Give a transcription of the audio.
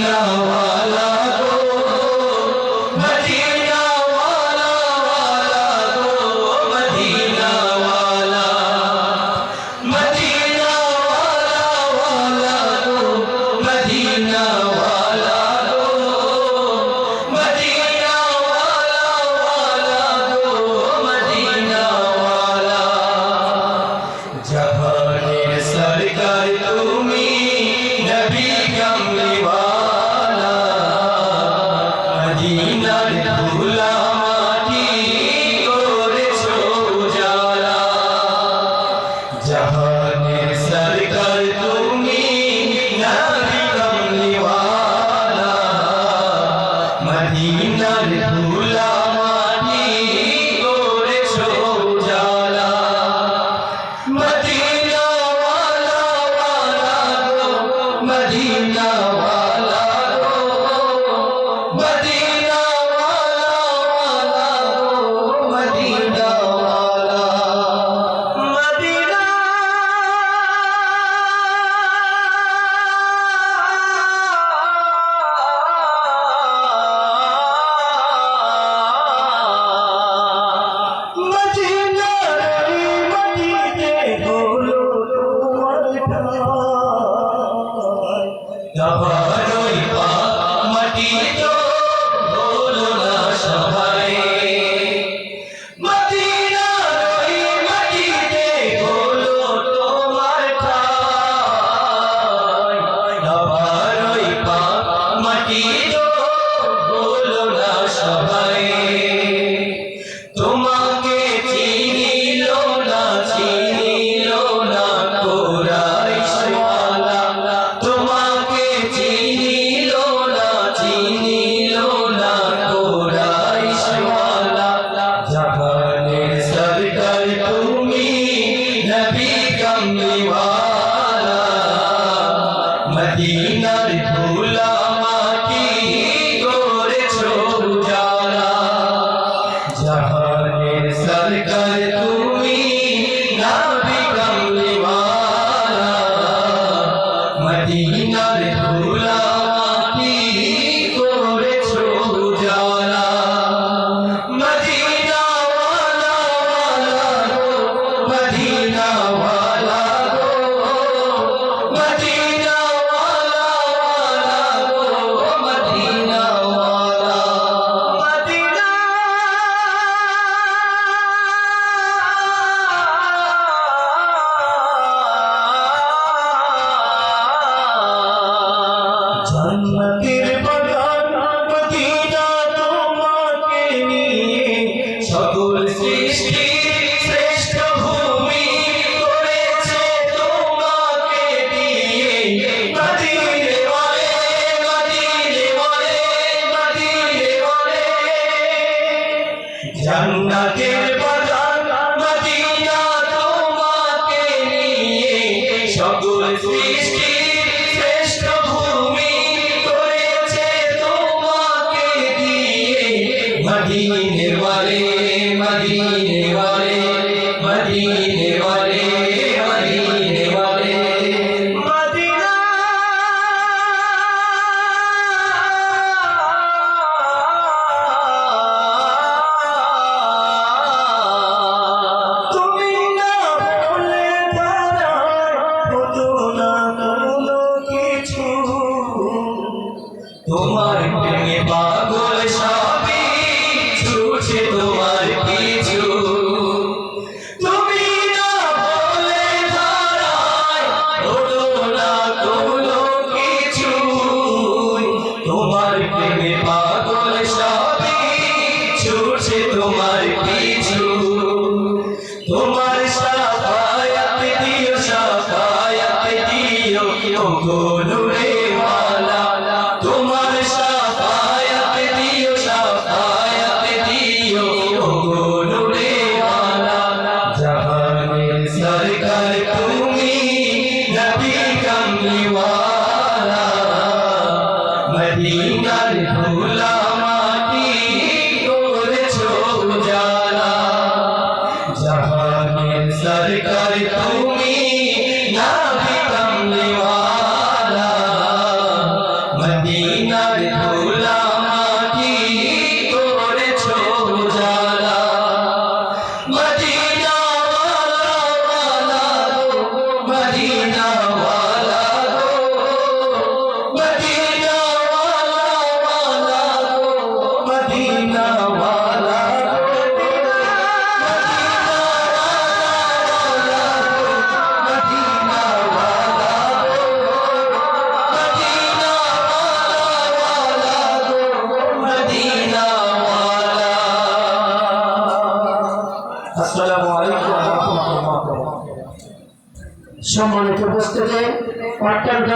Ilawah সবার মাটি চোখ না সবার जहां सरकार জান্নাতের বাড়ি পাগল সবে ছুটে তোমার কিছু তুমি না বলে ধারায় হলো না কোনো কিছু। তোমার প্রেমে পাগল সবে ছুটে তোমার কিছু তোমার সাফায়াত দিও সাফায়াত দিও কোনো জাহানের সরকার তুমি নবী কামলিওয়ালা সম্মানিত উপস্থিতি। অত্যন্ত